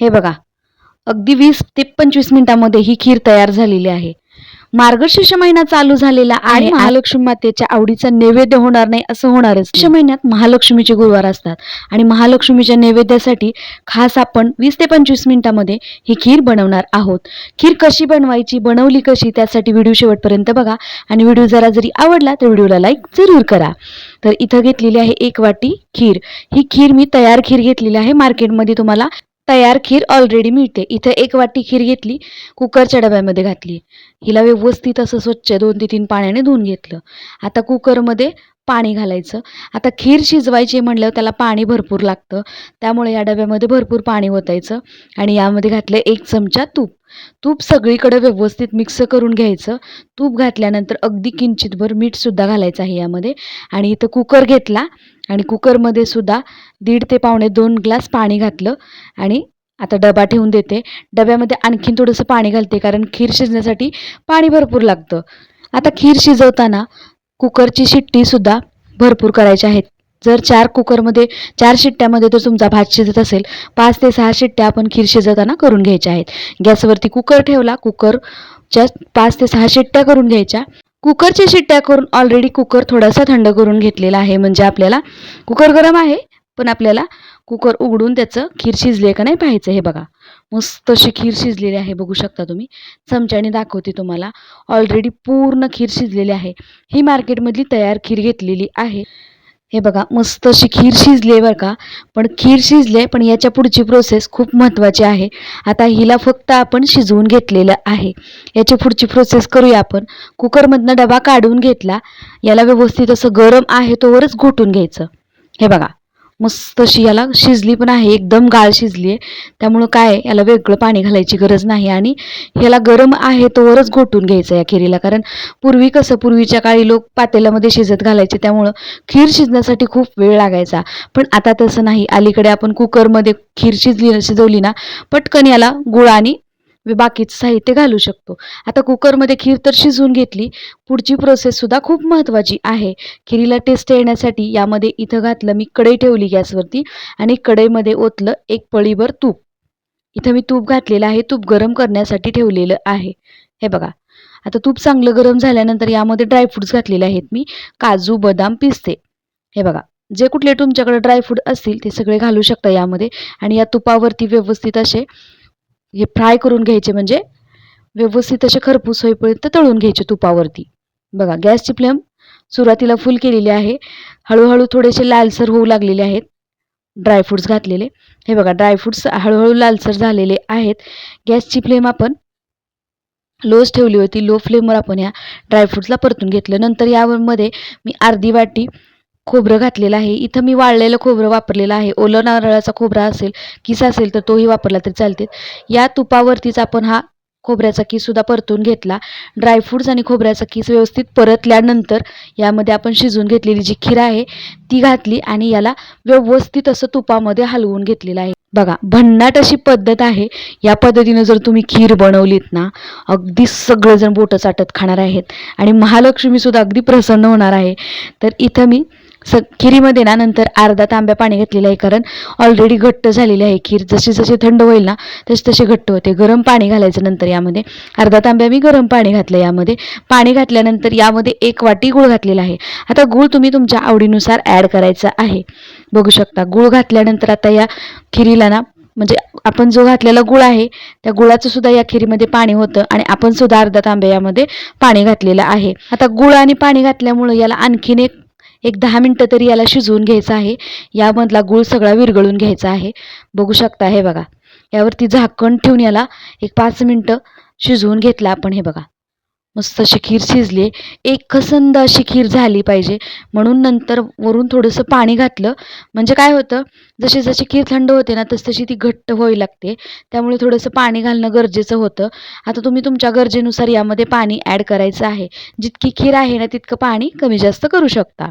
हे बघा. अगदी वीस ते पंचवीस मिनिटामध्ये ही खीर तयार झालेली आहे. मार्गशीर्ष महिना चालू झालेला आहे आणि महालक्ष्मी मातेच्या आवडीचा नैवेद्य होणार नाही असं होणारच महिन्यात महालक्ष्मीचे गुरुवार असतात. आणि महालक्ष्मीच्या नैवेद्यासाठी खास आपण वीस ते पंचवीस मिनिटामध्ये ही खीर बनवणार आहोत. खीर कशी बनवायची बनवली कशी त्यासाठी व्हिडिओ शेवटपर्यंत बघा. आणि व्हिडिओ जरा जरी आवडला तर व्हिडिओला लाईक जरूर करा. तर इथं घेतलेली आहे एक वाटी खीर. ही खीर मी तयार खीर घेतलेली आहे. मार्केटमध्ये तुम्हाला तयार खीर ऑलरेडी मिळते. इथं एक वाटी खीर घेतली कुकरच्या डब्यामध्ये घातली. हिला व्यवस्थित असं स्वच्छ दोन ते तीन पाण्याने धुवून घेतलं. आता कुकरमध्ये पाणी घालायचं. आता खीर शिजवायची म्हणल्यावर त्याला पाणी भरपूर लागतं. त्यामुळे या डब्यामध्ये भरपूर पाणी ओतायचं आणि यामध्ये घातलं एक चमचा तूप. तूप सगळीकडे व्यवस्थित मिक्स करून घ्यायचं. तूप घातल्यानंतर अगदी किंचितभर मीठसुद्धा घालायचं आहे यामध्ये. आणि इथं कुकर घेतला आणि कुकरमध्ये सुद्धा दीड ते पावणे दोन ग्लास पाणी घातलं आणि आता डबा ठेवून देते. डब्यामध्ये आणखीन थोडंसं पाणी घालते कारण खीर शिजण्यासाठी पाणी भरपूर लागतं. आता खीर शिजवताना कुकरची शिट्टीसुद्धा भरपूर करायच्या आहेत. जर चार कुकरमध्ये चार शिट्ट्यामध्ये जर तुमचा भात शिजत असेल पाच ते सहा शिट्ट्या आपण खीर शिजवताना करून घ्यायच्या आहेत. गॅसवरती कुकर ठेवला कुकरच्या पाच ते सहा शिट्ट्या करून घ्यायच्या. कुकरच्या शिट्ट्या करून ऑलरेडी कुकर थोडासा थंड करून घेतलेला आहे म्हणजे आपल्याला कुकर गरम आहे पण आपल्याला कुकर उघडून त्याचं खीर शिजले का नाही पाहायचं हे बघा. मस्त अशी खीर शिजलेली आहे बघू शकता तुम्ही. चमच्याने दाखवते तुम्हाला. ऑलरेडी पूर्ण खीर शिजलेली आहे. ही मार्केटमधली तयार खीर घेतलेली आहे. हे बघा मस्त अशी खीर शिजली आहे बरं का. पण खीर शिजली आहे पण याच्या पुढची प्रोसेस खूप महत्त्वाची आहे. आता हिला फक्त आपण शिजवून घेतलेलं आहे. याची पुढची प्रोसेस करूया आपण. कुकरमधनं डबा काढून घेतला. याला व्यवस्थित असं गरम आहे तोवरच घोटून घ्यायचं. हे बघा. मस्त अशी याला शिजली पण आहे एकदम गाळ शिजली आहे त्यामुळं काय याला वेगळं पाणी घालायची गरज नाही आणि ह्याला गरम आहे तोवरच घोटून घ्यायचं या खिरीला. कारण पूर्वी कसं पूर्वीच्या काळी लोक पातेल्यामध्ये शिजत घालायचे त्यामुळं खीर शिजण्यासाठी खूप वेळ लागायचा. पण आता तसं नाही. अलीकडे आपण कुकरमध्ये खीर शिजली शिजवली ना पटकन याला गुळ आणि बाकीचं साहित्य घालू शकतो. आता कुकरमध्ये खीर तर शिजवून घेतली. पुढची प्रोसेससुद्धा खूप महत्त्वाची आहे. खिरीला टेस्ट येण्यासाठी यामध्ये इथं घातलं मी कढई ठेवली गॅसवरती आणि कढईमध्ये ओतलं एक पळीभर तूप. इथं मी तूप घातलेलं आहे. तूप गरम करण्यासाठी ठेवलेलं आहे. हे बघा. आता तूप चांगलं गरम झाल्यानंतर यामध्ये ड्रायफ्रुट्स घातलेले आहेत मी. काजू बदाम पिस्ते. हे बघा. जे कुठले तुमच्याकडे ड्रायफ्रूट असतील ते सगळे घालू शकता यामध्ये. आणि या तुपावरती व्यवस्थित असे हे फ्राय करून घ्यायचे म्हणजे व्यवस्थित असे खरपूस होईपर्यंत तळून घ्यायचे तुपावरती. बघा गॅसची फ्लेम सुरुवातीला फुल केलेली आहे. हळूहळू थोडेसे लालसर होऊ लागलेले आहेत. ड्रायफ्रूट्स घातलेले. हे बघा ड्रायफ्रूट्स हळूहळू लालसर झालेले आहेत. गॅसची फ्लेम आपण लोच ठेवली होती. लो फ्लेमवर आपण या ड्रायफ्रूट्सला परतून घेतलं. नंतर यामध्ये मी अर्धी वाटी खोबरं घातलेलं आहे. इथं मी वाळलेलं खोबरं वापरलेलं आहे. ओलं नारळाचा खोबरा असेल किस असेल तर तोही वापरला तरी चालते. या तुपावरतीच आपण हा खोबऱ्याचा किससुद्धा परतून घेतला. ड्रायफ्रूट्स आणि खोबऱ्याचा किस व्यवस्थित परतल्यानंतर यामध्ये आपण शिजवून घेतलेली जी खीर आहे ती घातली आणि याला व्यवस्थित असं तुपामध्ये हलवून घेतलेलं आहे. बघा भन्नाट अशी पद्धत आहे. या पद्धतीनं जर तुम्ही खीर बनवलीत ना अगदी सगळेजण बोटं चाटत खाणार आहेत. आणि महालक्ष्मीसुद्धा अगदी प्रसन्न होणार आहे. तर इथं मी स खिरीमध्ये ना नंतर अर्धा तांब्या पाणी घातलेलं आहे कारण ऑलरेडी घट्ट झालेली आहे खीर. जशी जशी थंड होईल ना तशी तशी घट्ट होते. गरम पाणी घालायचं नंतर यामध्ये. अर्धा तांब्या मी गरम पाणी घातलं यामध्ये. पाणी घातल्यानंतर यामध्ये एक वाटी गूळ घातलेला आहे. आता गूळ तुम्ही तुमच्या आवडीनुसार ॲड करायचा आहे. बघू शकता. गूळ घातल्यानंतर आता या खिरीला ना म्हणजे आपण जो घातलेला गुळ आहे त्या गुळाचं सुद्धा या खिरीमध्ये पाणी होतं आणि आपण सुद्धा अर्धा तांब्या यामध्ये पाणी घातलेलं आहे. आता गुळ आणि पाणी घातल्यामुळं याला आणखीन एक एक दहा मिनटं तरी याला शिजवून घ्यायचं आहे. यामधला गूळ सगळा विरघळून घ्यायचा आहे. बघू शकता हे बघा. यावरती झाकण ठेवून याला एक पाच मिनटं शिजवून घेतलं आपण हे बघा. मस्त अशी खीर शिजली एक खसंद अशी खीर झाली पाहिजे. म्हणून नंतर वरून थोडंसं पाणी घातलं. म्हणजे काय होतं? जशी जशी खीर थंड होते ना तस तशी ती घट्ट व्हावी लागते. त्यामुळे थोडंसं पाणी घालणं गरजेचं होतं. आता तुम्ही तुमच्या गरजेनुसार यामध्ये पाणी ॲड करायचं आहे. जितकी खीर आहे ना तितकं पाणी कमी जास्त करू शकता.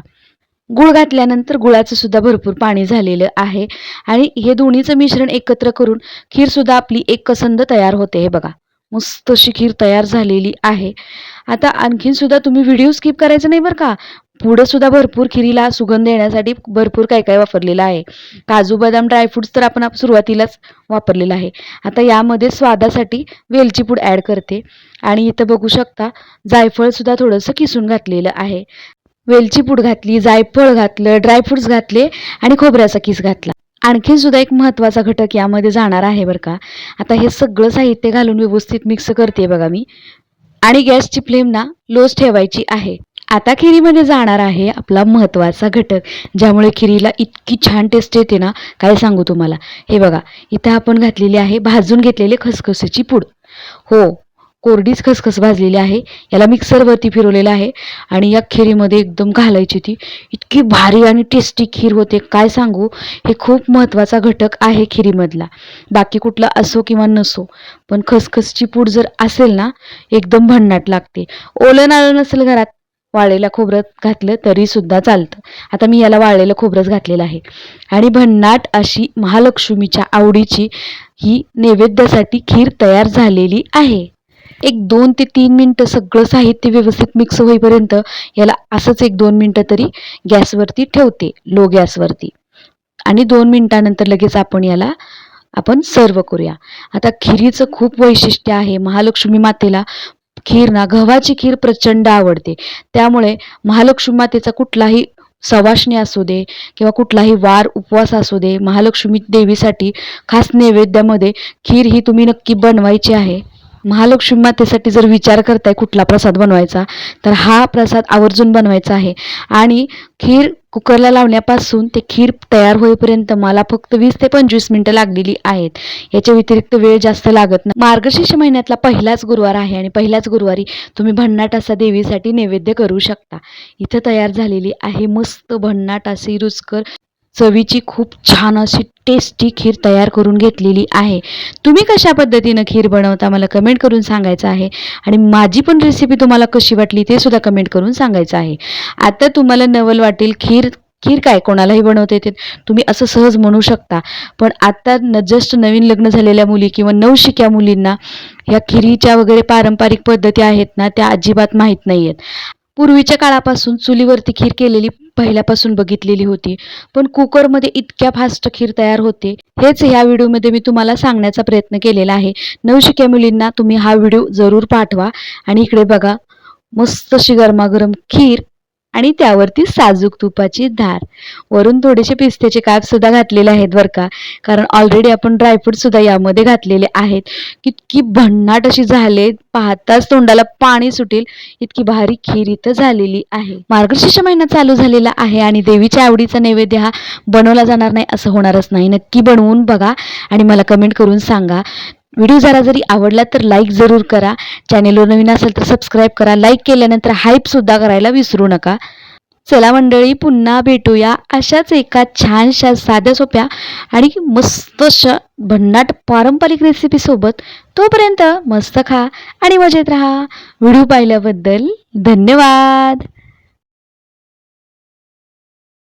गुळ घातल्यानंतर गुळाचं सुद्धा भरपूर पाणी झालेलं आहे. आणि हे दोन्हीचं मिश्रण एकत्र करून खीरसुद्धा आपली एक कसंद तयार होते हे बघा. मस्त अशी खीर तयार झालेली आहे. आता आणखीन सुद्धा तुम्ही व्हिडिओ स्किप करायचं नाही बरं का? पुढं सुद्धा भरपूर खिरीला सुगंध येण्यासाठी भरपूर काय काय वापरलेलं आहे. काजू बदाम ड्रायफ्रुट्स तर आपण सुरुवातीलाच वापरलेलं आहे. आता यामध्ये स्वादासाठी वेलची पूड ॲड करते. आणि इथं बघू शकता जायफळसुद्धा थोडंसं किसून घातलेलं आहे. वेलची पूड घातली जायफळ घातलं ड्रायफ्रुट्स घातले आणि खोबऱ्याचा किस घातला. आणखीन सुद्धा एक महत्त्वाचा घटक यामध्ये जाणार आहे बरं का. आता हे सगळं साहित्य घालून व्यवस्थित मिक्स करते बघा मी. आणि गॅसची फ्लेम ना लोच ठेवायची आहे. आता खिरीमध्ये जाणार आहे आपला महत्त्वाचा घटक ज्यामुळे खिरीला इतकी छान टेस्ट येते ना काय सांगू तुम्हाला. हे बघा इथं आपण घातलेली आहे भाजून घेतलेले खसखसीची पूड. हो कोरडीच खसखस भाजलेली आहे. याला मिक्सरवरती फिरवलेलं आहे. आणि या खिरीमध्ये एकदम घालायची ती. इतकी भारी आणि टेस्टी खीर होते. काय सांगू? हे खूप महत्त्वाचा घटक आहे खिरीमधला. बाकी कुठला असो किंवा नसो. पण खसखसची पूड जर असेल ना एकदम भन्नाट लागते. ओलं आलं नसेल घरात वाळलेलं खोबरं घातलं तरी सुद्धा चालतं. आता मी याला वाळलेलं खोबरंच घातलेलं आहे. आणि भन्नाट अशी महालक्ष्मीच्या आवडीची ही नैवेद्यासाठी खीर तयार झालेली आहे. एक दोन ते तीन मिनटं सगळं साहित्य व्यवस्थित मिक्स होईपर्यंत याला असंच एक दोन मिनटं तरी गॅसवरती ठेवते लो गॅसवरती. आणि दोन मिनटानंतर लगेच आपण याला आपण सर्व करूया. आता खिरीचं खूप वैशिष्ट्य आहे. महालक्ष्मी मातेला खीर ना गव्हाची खीर प्रचंड आवडते. त्यामुळे महालक्ष्मी मातेचा कुठलाही सवासणी असू दे किंवा कुठलाही वार उपवास असू दे महालक्ष्मी देवीसाठी खास नैवेद्यामध्ये खीर ही तुम्ही नक्की बनवायची आहे. महालक्ष्मी मातेसाठी जर विचार करताय कुठला प्रसाद बनवायचा तर हा प्रसाद आवर्जून बनवायचा आहे. आणि खीर कुकरला लावण्यापासून ते खीर तयार होईपर्यंत मला फक्त वीस ते पंचवीस मिनटं लागलेली आहेत. याच्या व्यतिरिक्त वेळ जास्त लागत नाही. मार्गशीर्ष महिन्यातला पहिलाच गुरुवार आहे आणि पहिल्याच गुरुवारी तुम्ही भन्नाट असा देवीसाठी नैवेद्य करू शकता. इथं तयार झालेली आहे मस्त भन्नाट अशी रुचकर चवीची खूप छान अशी टेस्टी खीर तयार करून घेतलेली आहे. तुम्ही कशा पद्धतीनं खीर बनवता मला कमेंट करून सांगायचं आहे. आणि माझी पण रेसिपी तुम्हाला कशी वाटली ते सुद्धा कमेंट करून सांगायचं आहे. आता तुम्हाला नवल वाटेल खीर खीर काय? कोणालाही बनवता येते. तुम्ही असं सहज म्हणू शकता. पण आता न जस्ट नवीन लग्न झालेल्या मुली किंवा नवशिक्या मुलींना ह्या खिरीच्या वगैरे पारंपरिक पद्धती आहेत ना त्या अजिबात माहीत नाही आहेत पूर्वीच्या काळापासून चुलीवरती खीर केलेली पहिल्यापासून बघितलेली होती. पण कुकरमध्ये इतक्या फास्ट खीर तयार होते. हेच ह्या व्हिडिओमध्ये मी तुम्हाला सांगण्याचा प्रयत्न केलेला आहे. नवशिक्या मुलींना तुम्ही हा व्हिडिओ जरूर पाठवा आणि इकडे बघा मस्त अशी गरमागरम खीर आणि त्यावरती साजूक तुपाची धार. वरून थोडेसे पिस्त्याचे काप सुद्धा घातलेले आहेत बरं का. कारण ऑलरेडी आपण ड्रायफ्रूट सुद्धा यामध्ये घातलेले आहेत. कितकी भन्नाट अशी झाले पाहताच तोंडाला पाणी सुटेल. इतकी भारी खीर इथं झालेली आहे. मार्गशीर्ष महिना चालू झालेला आहे आणि देवीच्या आवडीचा नैवेद्य हा बनवला जाणार नाही असं होणारच नाही. नक्की बनवून बघा आणि मला कमेंट करून सांगा. व्हिडिओ जरा जरी आवडला तर लाईक जरूर करा. चॅनेलवर नवीन असेल तर सबस्क्राईब करा. लाईक केल्यानंतर हाईपसुद्धा करायला विसरू नका. चला मंडळी पुन्हा भेटूया अशाच एका छानशा साध्या सोप्या आणि मस्त अशा भन्नाट पारंपरिक रेसिपीसोबत तोपर्यंत मस्त खा आणि मजेत राहा. व्हिडिओ पाहिल्याबद्दल धन्यवाद.